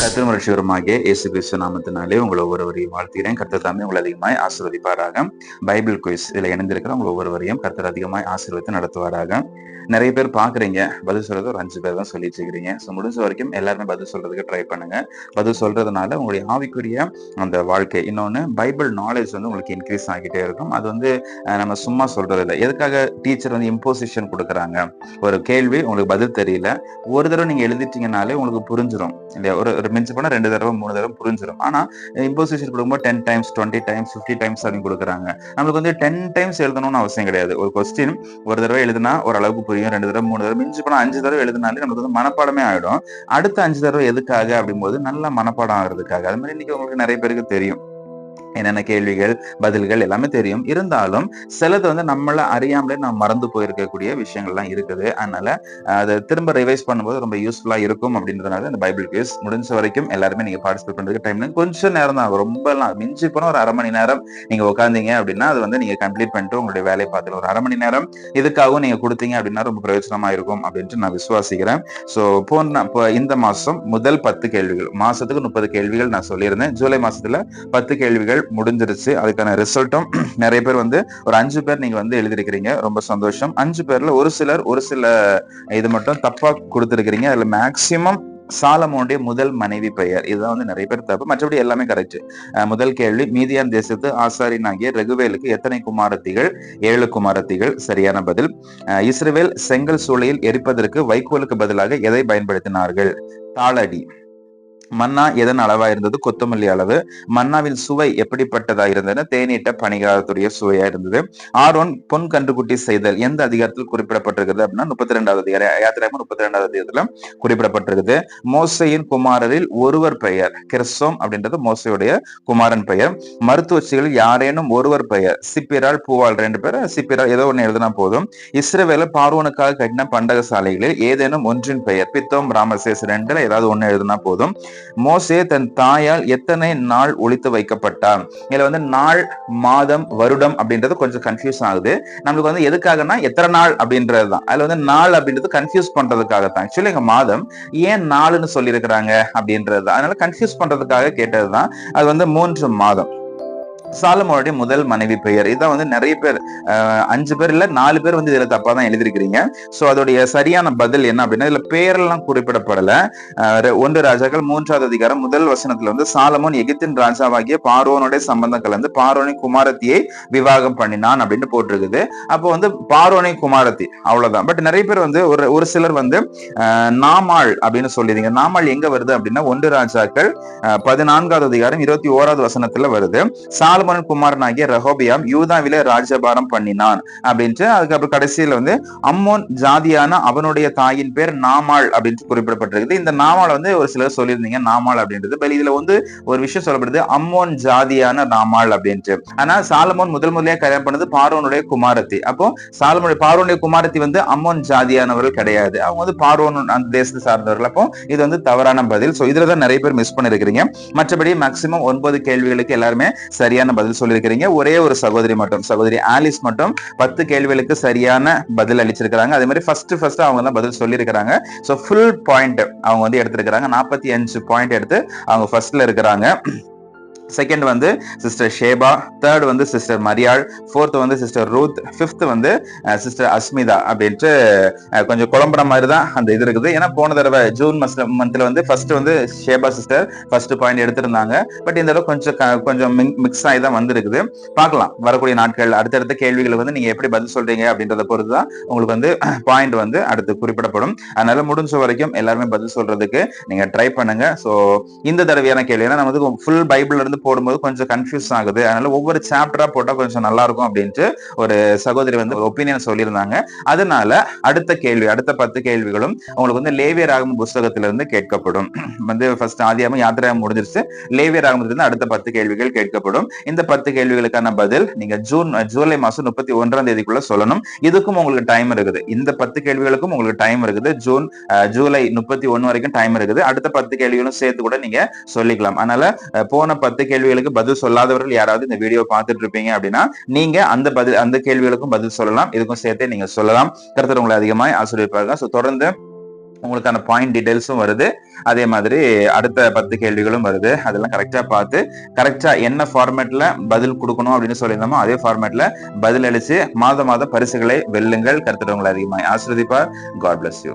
கத்திரம் ரட்சிகரமாகிய இயேசு கிறிஸ்து நாமத்தினாலே உங்களை ஒவ்வொருவரையும் வாழ்த்துகிறேன். கர்த்தர் தாமே உங்களை அதிகமாய் ஆசீர்வதிப்பாராக. பைபிள் குயிஸ் இதில் இணைந்திருக்கிற உங்களை ஒவ்வொருவரையும் கர்த்தர் அதிகமாய் ஆசீர்வதித்து நடத்துவாராக. நிறைய பேர் பாக்குறீங்க பதில் சொல்றது ஒரு அஞ்சு பேர் தான் சொல்லிட்டு இருக்கிறீங்க. ஸோ முடிஞ்ச வரைக்கும் எல்லாருமே பதில் சொல்றதுக்கு ட்ரை பண்ணுங்க. பதில் சொல்றதுனால உங்களுடைய ஆவிக்குரிய அந்த வாழ்க்கை. இன்னொன்று பைபிள் நாலேஜ் வந்து உங்களுக்கு இன்க்ரீஸ் ஆகிட்டே இருக்கும். அது வந்து நம்ம சும்மா சொல்றது இல்லை எதுக்காக டீச்சர் வந்து இம்போசிஷன் கொடுக்குறாங்க? ஒரு கேள்வி உங்களுக்கு பதில் தெரியல. ஒரு தடவை நீங்க எழுதிட்டீங்கனாலே உங்களுக்கு புரிஞ்சிடும் இல்லையா? ஒரு ஒரு மிஞ்சி போனால் ரெண்டு தடவை மூணு தடவை புரிஞ்சிடும் ஆனால் இம்போசிஷன் கொடுக்கும்போது ten times twenty times fifty times அப்படின்னு கொடுக்குறாங்க. நம்மளுக்கு வந்து டென் டைம்ஸ் எழுதணும்னு அவசியம் கிடையாது. ஒரு கொஸ்டின் ஒரு தடவை எழுதுனா ஓரளவுக்கு புரியும் ரெண்டு தடவை மூணு தடவை மிஞ்சி போனால் அஞ்சு தடவை எழுதினாலே நமக்கு வந்து மனப்பாடமே ஆகிடும் அடுத்த அஞ்சு தடவை எதுக்காக அப்படிங்கும்போது நல்லா மனப்பாடம் ஆகிறதுக்காக. அது மாதிரி இன்னைக்கு உங்களுக்கு நிறைய பேருக்கு தெரியும். என்னென்ன கேள்விகள் பதில்கள் எல்லாமே தெரியும். இருந்தாலும் சிலது வந்து நம்மள அறியாமலே நம்ம மறந்து போயிருக்கக்கூடிய விஷயங்கள்லாம் இருக்குது. அதனால அதை திரும்ப ரிவைஸ் பண்ணும்போது ரொம்ப யூஸ்ஃபுல்லாக இருக்கும் அப்படின்றதுனால இந்த பைபிள் குவிஸ் முடிஞ்ச வரைக்கும் எல்லாருமே நீங்கள் பார்ட்டிசிபேட் பண்ணுறதுக்கு டைம் கொஞ்சம் நேரம் தான் ரொம்பலாம் மிஞ்சி போனால் ஒரு அரை மணி நேரம் நீங்கள் உட்காந்தீங்க அப்படின்னா அது வந்து நீங்கள் கம்ப்ளீட் பண்ணிட்டு உங்களுடைய வேலையை பார்த்துக்கலாம் ஒரு அரை மணி நேரம் இதுக்காகவும் நீங்கள் கொடுத்தீங்க அப்படின்னா ரொம்ப பிரயோஜனமாக இருக்கும் அப்படின்ட்டு நான் விசுவாசிக்கிறேன். ஸோ போன இப்போ இந்த மாதம் முதல் பத்து கேள்விகள் மாதத்துக்கு முப்பது கேள்விகள் நான் சொல்லியிருந்தேன். ஜூலை மாதத்தில் பத்து கேள்விகள் முடிஞ்சிருச்சு. அதுக்கான ரிசல்ட்டும் நிறைய பேர் வந்து ஒரு அஞ்சு பேர் நீங்க வந்து எழுதிருக்கிறீங்க ரொம்ப சந்தோஷம். அஞ்சு பேர்ல ஒரு சிலர் ஒரு சில இது மட்டும் தப்பா கொடுத்துருக்கிறீங்க. அதுல மேக்சிமம் சாலமோனுடைய முதல் மனைவி பெயர். இதுதான் வந்து நிறைய பேர் தப்பு. மற்றபடி எல்லாமே கரெக்ட் முதல் கேள்வி மீதியான் தேசத்து ஆசாரின் ஆகிய ரகுவேலுக்கு எத்தனை குமாரத்திகள்? ஏழு குமாரத்திகள். சரியான பதில். அஹ் செங்கல் சூளையில் எரிப்பதற்கு வைக்கோலுக்கு பதிலாக எதை பயன்படுத்தினார்கள்? தாளடி. மன்னா எதன் அளவா இருந்தது? கொத்தமல்லி அளவு. மன்னாவின் சுவை எப்படிப்பட்டதா இருந்தது? தேனீட்ட பணிகாரத்துடைய சுவையா இருந்தது. ஆரோன் பொன் கன்றுக்குட்டி செய்தல் எந்த அதிகாரத்தில் குறிப்பிடப்பட்டிருக்கிறது அப்படின்னா முப்பத்தி ரெண்டாவது அதிகாரம் யாத்திராம முப்பத்தி ரெண்டாவது அதிகாரத்துல குறிப்பிடப்பட்டிருக்குது. மோசையின் குமாரரில் ஒருவர் பெயர் கிறிஸ்தோம் அப்படின்றது மோசையுடைய குமாரன் பெயர். மருத்துவச்சிகளில் யாரேனும் ஒருவர் பெயர் சிப்பிரால் பூவால் ரெண்டு பேர் சிப்பிரால் ஏதோ ஒன்று எழுதினா போதும். இஸ்ரவேல பார்வோனுக்காக கட்டின பண்டக சாலைகளில் ஏதேனும் ஒன்றின் பெயர் பித்தோம் ராமசேஸ் ரெண்டுல ஏதாவது ஒன்று எழுதினா போதும். மோசே தன் தாயால் எத்தனை நாள் ஒழித்து வைக்கப்பட்டான்? இதுல வந்து நாள் மாதம் வருடம் அப்படின்றது கொஞ்சம் கன்ஃபியூஸ் ஆகுது. நம்மளுக்கு வந்து எதுக்காகனா எத்தனை நாள் அப்படின்றது தான் அதுல வந்து நாள் அப்படின்றது கன்ஃபியூஸ் பண்றதுக்காக தான் ஆக்சுவலி எங்க மாதம் ஏன் நாளுன்னு சொல்லியிருக்கிறாங்க அப்படின்றது தான் அதனால கன்ஃபியூஸ் பண்றதுக்காக கேட்டதுதான். அது வந்து மூன்று மாதம். சாலமோனுடைய முதல் மனைவி பெயர். இதான் வந்து நிறைய பேர் அஞ்சு பேர் இல்ல நாலு பேர் வந்து இதுல தப்பா தான் எழுதிருக்கிறீங்க சோ அதோடைய சரியான பதில் என்ன அப்படின்னா இதுல பெயரெல்லாம் குறிப்பிடப்படல. ஒன்று ராஜாக்கள் மூன்றாவது அதிகாரம் முதல் வசனத்துல வந்து சாலமோன் எகிப்தின் ராஜாவாகிய பார்வோனுடைய சம்பந்தம் கலந்து பார்வோனின் குமாரத்தியை விவாகம் பண்ணினான் அப்படின்னு போட்டிருக்குது. அப்போ வந்து பார்வோனை குமாரத்தி அவ்வளவுதான். பட் நிறைய பேர் வந்து ஒரு ஒரு சிலர் வந்து நாமாள் அப்படின்னு சொல்லிடுங்க நாமாள் எங்க வருது அப்படின்னா ஒன்று ராஜாக்கள் பதினான்காவது அதிகாரம் இருபத்தி ஓராவது வசனத்துல வருது. சாலமோன் குமாரனாகிய ரஹோபியாம் யூதாவில ராஜபாரம் பண்ணினான் அப்படின்ட்டு அதுக்கப்புறம் கடைசியில வந்து அம்மோன் ஜாதியான அவனுடைய தாயின் பேர் நாமாள் அப்படின்ட்டு குறிப்பிடப்பட்டிருக்குது. இந்த நாமாள் வந்து ஒரு சிலர் சொல்லியிருந்தீங்க நாமாள் அப்படின்றது. பட் இதுல வந்து ஒரு விஷயம் சொல்லப்படுது அம்மோன் ஜாதியான நாமாள் அப்படின்ட்டு. ஆனா சாலமோன் முதல் முதலியா கல்யாணம் பண்ணது பார்வனுடைய குமாரத்தி. அப்போ சாலமோனுடைய பார்வனுடைய குமாரத்தி வந்து அம்மோன் ஜாதியானவர்கள் கிடையாது. அவங்க வந்து பார்வன் அந்த தேசத்தை சார்ந்தவர்கள். அப்போ இது வந்து தவறான பதில். சோ இதுல தான் நிறைய பேர் மிஸ் பண்ணிருக்கிறீங்க. மற்றபடி மேக்சிமம் ஒன்பது கேள்விகளுக்கு எல்லாருமே சரியான பதில் சொல்லியிருக்கிறீங்க. ஒரே ஒரு சகோதரி மட்டும் சகோதரி ஆலிஸ் மட்டும் பத்து கேள்விகளுக்கு சரியான பதில் அளிச்சிருக்கிறாங்க. அதே மாதிரி ஃபர்ஸ்ட் ஃபர்ஸ்ட் அவங்க தான் பதில் சொல்லியிருக்கிறாங்க. ஸோ ஃபுல் பாயிண்ட் அவங்க வந்து எடுத்திருக்கிறாங்க. நாற்பத்தி அஞ்சு பாயிண்ட் எடுத்து அவங்க ஃபர்ஸ்ட்ல இருக்கிறாங்க. செகண்ட் வந்து சிஸ்டர் ஷேபா தேர்ட் வந்து சிஸ்டர் மரியாள் ஃபோர்த் வந்து சிஸ்டர் ரூத் ஃபிஃப்த் வந்து uh, சிஸ்டர் அஸ்மிதா அப்படின்ட்டு uh, கொஞ்சம் குழம்புற மாதிரி தான் அந்த இது இருக்குது. ஏன்னா போன தடவை ஜூன் மந்த்ல வந்து ஃபர்ஸ்ட் வந்து ஷேபா சிஸ்டர் ஃபர்ஸ்ட் பாயிண்ட் எடுத்திருந்தாங்க. பட் இந்த தடவை கொஞ்சம் கொஞ்சம் மிக்ஸ் ஆகி தான் வந்திருக்குது. பார்க்கலாம். வரக்கூடிய நாட்கள் அடுத்தடுத்த கேள்விகளை வந்து நீங்க எப்படி பதில் சொல்றீங்க அப்படின்றத பொறுத்து தான் உங்களுக்கு வந்து பாயிண்ட் வந்து அடுத்து குறிப்பிடப்படும். அதனால முடிஞ்ச வரைக்கும் எல்லாருமே பதில் சொல்றதுக்கு நீங்க ட்ரை பண்ணுங்க. ஸோ இந்த தடவையான கேள்வி ஏன்னா நமக்கு ஃபுல் பைபிள்ல இருந்து போடும்போது கொஞ்சம் கன்ஃபியூஸ் ஆகுது. அதனால ஒவ்வொரு சாப்டரா போட்டா கொஞ்சம் நல்லா இருக்கும் அப்படின்ட்டு ஒரு சகோதரி வந்து ஒப்பீனியன் சொல்லியிருந்தாங்க. அதனால அடுத்த கேள்வி அடுத்த பத்து கேள்விகளும் உங்களுக்கு வந்து லேவியர் ஆகும் புஸ்தகத்திலிருந்து கேட்கப்படும். வந்து ஃபர்ஸ்ட் ஆதியாம யாத்திரை முடிஞ்சிருச்சு. லேவியர் ஆகமத்திலிருந்து அடுத்த பத்து கேள்விகள் கேட்கப்படும். இந்த பத்து கேள்விகளுக்கான பதில் நீங்க ஜூன் ஜூலை மாசம் முப்பத்தி ஒன்றாம் தேதிக்குள்ள சொல்லணும். இதுக்கும் உங்களுக்கு டைம் இருக்குது. இந்த பத்து கேள்விகளுக்கும் உங்களுக்கு டைம் இருக்குது. ஜூன் ஜூலை முப்பத்தி ஒன்னு வரைக்கும் டைம் இருக்குது. அடுத்த பத்து கேள்விகளும் சேர்த்து கூட நீங்க சொல்லிக்கலாம். அதனால போன பத்து கேள்விகளுக்கு பதில் சொல்லாதவர்கள் யாராவது இந்த வீடியோ பார்த்துட்டு இருப்பீங்க அப்படின்னா நீங்க அந்த பதில் அந்த கேள்விகளுக்கும் பதில் சொல்லலாம். இதுக்கும் சேர்த்தே நீங்க சொல்லலாம். கருத்தர் உங்களை அதிகமாக ஆசிரியப்பாங்க ஸோ தொடர்ந்து உங்களுக்கான பாயிண்ட் டீடைல்ஸும் வருது. அதே மாதிரி அடுத்த பத்து கேள்விகளும் வருது. அதெல்லாம் கரெக்டா பார்த்து கரெக்டா என்ன ஃபார்மேட்ல பதில் கொடுக்கணும் அப்படின்னு சொல்லியிருந்தோமோ அதே ஃபார்மேட்ல பதில் அளிச்சு மாத மாத பரிசுகளை வெல்லுங்கள். கருத்துட்டு அதிகமாக ஆசிர்வதிப்பார். God bless you